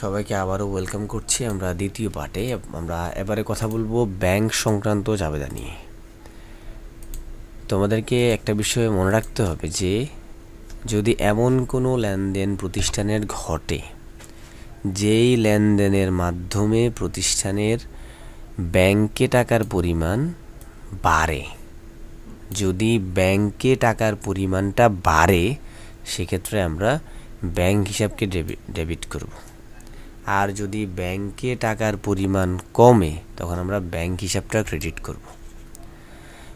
সবাইকে আবারও ওয়েলকাম করছি আমরা দ্বিতীয় পার্টে আমরা এবারে কথা বলব ব্যাংক সংক্রান্ত জাবেদা নিয়ে। তোমাদেরকে একটা বিষয়ে মনে রাখতে হবে যে, যদি এমন কোনো লেনদেন প্রতিষ্ঠানের ঘটে, যেই লেনদেনের মাধ্যমে প্রতিষ্ঠানের ব্যাংকে টাকার পরিমাণ বাড়ে, যদি ব্যাংকে টাকার পরিমাণটা বাড়ে, সেক্ষেত্রে আমরা ব্যাংক হিসাবকে ডেবিট ডেবিট করব। আর যদি ব্যাংকে টাকার পরিমাণ কমে, তখন আমরা ব্যাংক হিসাবটা ক্রেডিট করব।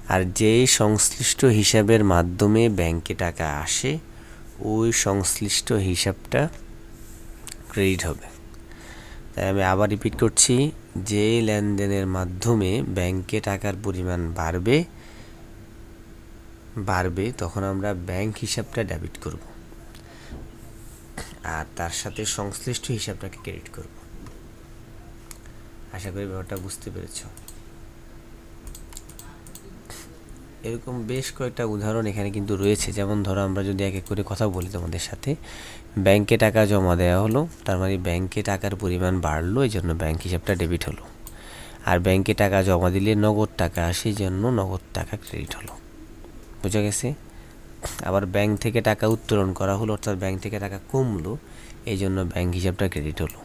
আর যেই সংশ্লিষ্ট হিসাবের মাধ্যমে ব্যাংকে টাকা আসে, ওই সংশ্লিষ্ট হিসাবটা ক্রেডিট হবে। তাই আমি আবার রিপিট করছি, যে লেনদেনের মাধ্যমে ব্যাংকে টাকার পরিমাণ বাড়বে বাড়বে, তখন আমরা ব্যাংক হিসাবটা ডেবিট করব। আর তার সাথে সংশ্লিষ্ট হিসাবটাকে ক্রেডিট করব। আশা করি ব্যাপারটা বুঝতে পেরেছ। এরকম বেশ কয়েকটা উদাহরণ এখানে কিন্তু রয়েছে। যেমন ধরো আমরা যদি এক এক করে কথা বলি তোমাদের সাথে। ব্যাংকে টাকা জমা দেওয়া হলো, তার মানে ব্যাংকে টাকার পরিমাণ বাড়লো, এই জন্য ব্যাংক হিসাবটা ডেবিট হলো। আর ব্যাংকে টাকা জমা দিলে নগদ টাকা আসে এই জন্য নগদ টাকা ক্রেডিট হলো। বোঝা গেছে? আবার ব্যাংক থেকে টাকা উত্তোলন করা হলো, অর্থাৎ ব্যাংক থেকে টাকা কমলো, এই জন্য ব্যাংক হিসাবটা ক্রেডিট হলো।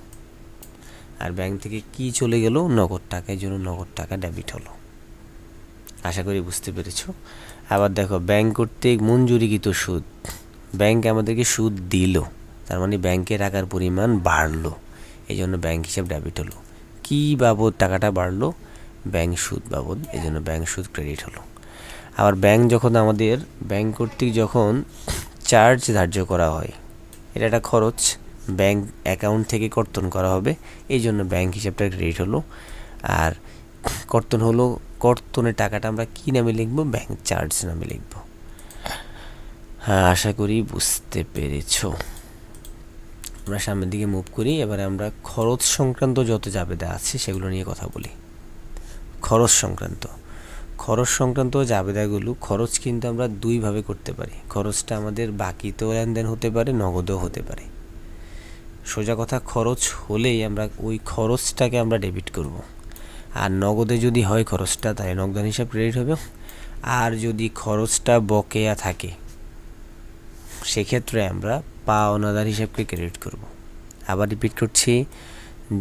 আর ব্যাংক থেকে কি চলে গেল? নগদ টাকা, এই জন্য নগদ টাকা ডেবিট হলো। আশা করি বুঝতে পেরেছ। আবার দেখো, ব্যাংক কর্তৃক মঞ্জুরিকৃত সুদ। ব্যাংক আমাদেরকে সুদ দিল, তার মানে ব্যাংকে টাকার পরিমাণ বাড়লো, এই জন্য ব্যাংক হিসাব ডেবিট হলো। কী বাবদ টাকাটা বাড়লো? ব্যাংক সুদ বাবদ, এই জন্য ব্যাংক সুদ ক্রেডিট হলো। আবার ব্যাংক যখন আমাদের ব্যাংক কর্তৃক যখন চার্জ ধার্য করা হয় এটা একটা খরচ ব্যাংক অ্যাকাউন্ট থেকে কর্তন করা হবে। এই জন্য ব্যাংক হিসাবটা ক্রেডিট হলো। আর কর্তন হলো, কর্তনের টাকাটা আমরা কী নামে লিখব? ব্যাংক চার্জ নামে লিখব। হ্যাঁ আশা করি বুঝতে পেরেছ। আমরা সামনের দিকে মুভ করি। এবারে আমরা খরচ সংক্রান্ত যত জাবেদা আছে সেগুলো নিয়ে কথা বলি। খরচ সংক্রান্ত। খরচ সংক্রান্ত জাবেদাগুলো খরচ কিন্তু আমরা দুইভাবে করতে পারি। খরচটা আমাদের বাকিতেও লেনদেন হতে পারে, নগদেও হতে পারে। সোজা কথা, খরচ হলেই আমরা ওই খরচটাকে আমরা ডেবিট করব। আর নগদে যদি হয় খরচটা, তাহলে নগদান হিসাব ক্রেডিট হবে। আর যদি খরচটা বকেয়া থাকে, সেক্ষেত্রে আমরা পাওনাদার হিসাবকে ক্রেডিট করব। আবার রিপিট করছি,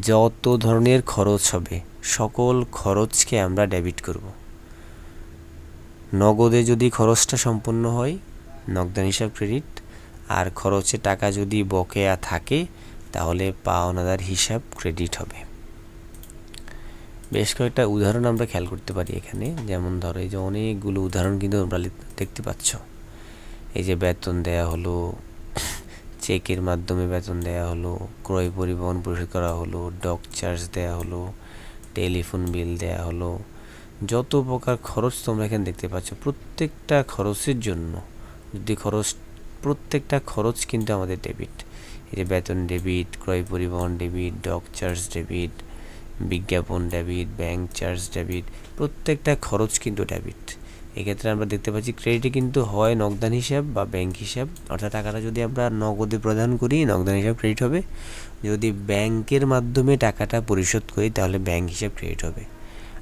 যত ধরনের খরচ হবে, সকল খরচকে আমরা ডেবিট করব। নগদে যদি খরচটা সম্পূর্ণ হয়, নগদান হিসাব ক্রেডিট আর খরচে টাকা যদি বকেয়া থাকে, তাহলে পাওনাদার হিসাব ক্রেডিট হবে। বেশ কয়েকটা উদাহরণ আমরা খেয়াল করতে পারি এখানে। যেমন ধরো, এই যে অনেকগুলো উদাহরণ কিন্তু তোমরা দেখতে পাচ্ছ। এই যে বেতন দেয়া হলো, চেকের মাধ্যমে বেতন দেয়া হলো, ক্রয় পরিবহন পরিশোধ করা হলো, ডক চার্জ দেয়া হলো, টেলিফোন বিল দেয়া হলো যত প্রকার খরচ তোমরা এখানে দেখতে পাচ্ছ, প্রত্যেকটা খরচের জন্য, যদি খরচ, প্রত্যেকটা খরচ কিন্তু আমাদের ডেবিট এই যে বেতন ডেবিট ক্রয় পরিবহন ডেবিট ডক চার্জ ডেবিট বিজ্ঞাপন ডেবিট ব্যাংক চার্জ ডেবিট প্রত্যেকটা খরচ কিন্তু ডেবিট এক্ষেত্রে আমরা দেখতে পাচ্ছি ক্রেডিটে কিন্তু হয় নগদান হিসাব বা ব্যাংক হিসাব। অর্থাৎ টাকাটা যদি আমরা নগদে প্রদান করি, নগদান হিসাব ক্রেডিট হবে। যদি ব্যাংকের মাধ্যমে টাকাটা পরিশোধ করি, তাহলে ব্যাংক হিসাব ক্রেডিট হবে।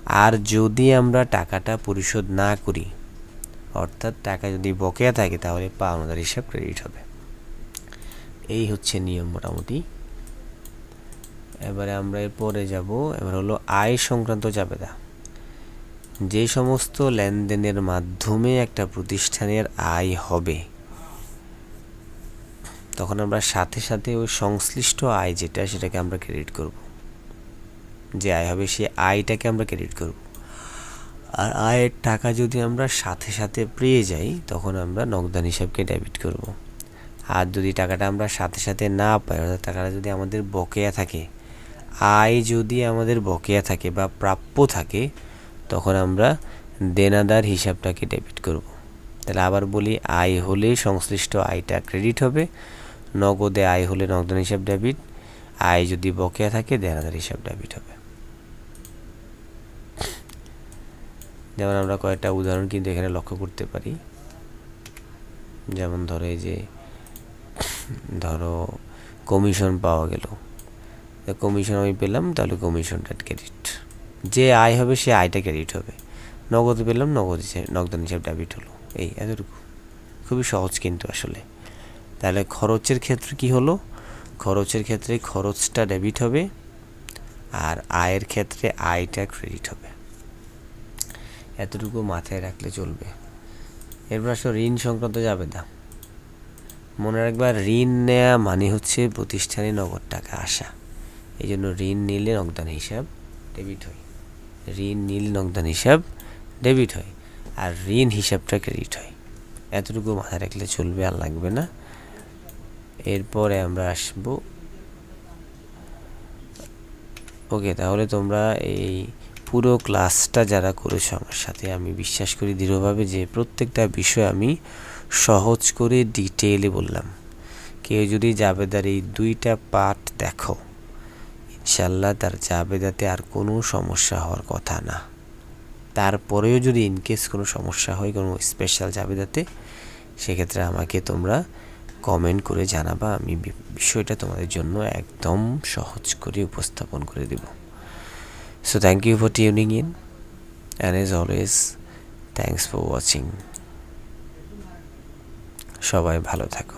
আর যদি আমরা টাকাটা পরিশোধ না করি, অর্থাৎ টাকা যদি বকেয়া থাকে, তাহলে পাওনাদার হিসাব ক্রেডিট হবে। এই হচ্ছে নিয়ম মোটামুটি। এবারে আমরা এরপরে যাব, এবার হলো আয় সংক্রান্ত জাবেদা যে সমস্ত লেনদেনের মাধ্যমে একটা প্রতিষ্ঠানের আয় হবে, তখন আমরা সাথে সাথে ওই সংশ্লিষ্ট আয় যেটা, সেটাকে আমরা ক্রেডিট করব। যে আয় হবে সে আয়টাকে আমরা ক্রেডিট করব। আর আয়ের টাকা যদি আমরা সাথে সাথে পেয়ে যাই, তখন আমরা নগদান হিসাবকে ডেবিট করব। আর যদি টাকাটা আমরা সাথে সাথে না পাই, অর্থাৎ টাকাটা যদি আমাদের বকেয়া থাকে, আয় যদি আমাদের বকেয়া থাকে বা প্রাপ্য থাকে, তখন আমরা দেনাদার হিসাবটাকে ডেবিট করব। তাহলে আবার বলি, আয় হলে সংশ্লিষ্ট আয়টা ক্রেডিট হবে, নগদে আয় হলে নগদান হিসাব ডেবিট আয় যদি বকেয়া থাকে, দেনাদার হিসাব ডেবিট হবে। যেমন আমরা কয়েকটা উদাহরণ কিন্তু এখানে লক্ষ্য করতে পারি। যেমন ধরো এই যে, ধরো কমিশন পাওয়া গেল। কমিশন আমি পেলাম, তাহলে কমিশনটা ক্রেডিট যে আয় হবে, সে আয়টা ক্রেডিট হবে। নগদ পেলাম, নগদ হিসেবে, নগদান হিসাব ডেবিট হলো। এই এতটুকু। খুবই সহজ কিন্তু আসলে। তাহলে খরচের ক্ষেত্রে কি হলো? খরচের ক্ষেত্রে খরচটা ডেবিট হবে, আর আয়ের ক্ষেত্রে আয়টা ক্রেডিট হবে। এতটুকু মাথায় রাখলে চলবে। এরপর আসলে ঋণ সংক্রান্ত যাবে না মনে রাখবা, ঋণ নেওয়া মানে হচ্ছে প্রতিষ্ঠানে নগদ টাকা আসা। এই জন্য ঋণ নিলে নগদান হিসাব ডেবিট হয়। ঋণ নিলে নগদান হিসাব ডেবিট হয়। আর ঋণ হিসাবটা ক্রেডিট হয়। এতটুকু মাথায় রাখলে চলবে, আর লাগবে না। এরপরে আমরা আসব। ওকে, তাহলে তোমরা এই পুরো ক্লাসটা যারা করেছ আমার সাথে, আমি বিশ্বাস করি দৃঢ়ভাবে যে প্রত্যেকটা বিষয় আমি সহজ করে ডিটেইলে বললাম। কেউ যদি জাবেদার এই দুইটা পার্ট দেখো ইনশাল্লাহ তার জাবেদাতে আর কোনো সমস্যা হওয়ার কথা না। তারপরেও যদি ইনকেস কোনো সমস্যা হয় কোনো স্পেশাল জাবেদাতে, সেক্ষেত্রে আমাকে তোমরা কমেন্ট করে জানাবা, আমি বিষয়টা তোমাদের জন্য একদম সহজ করে উপস্থাপন করে দেব। So thank you for tuning in and as always thanks for watching সবাই ভালো থাকো।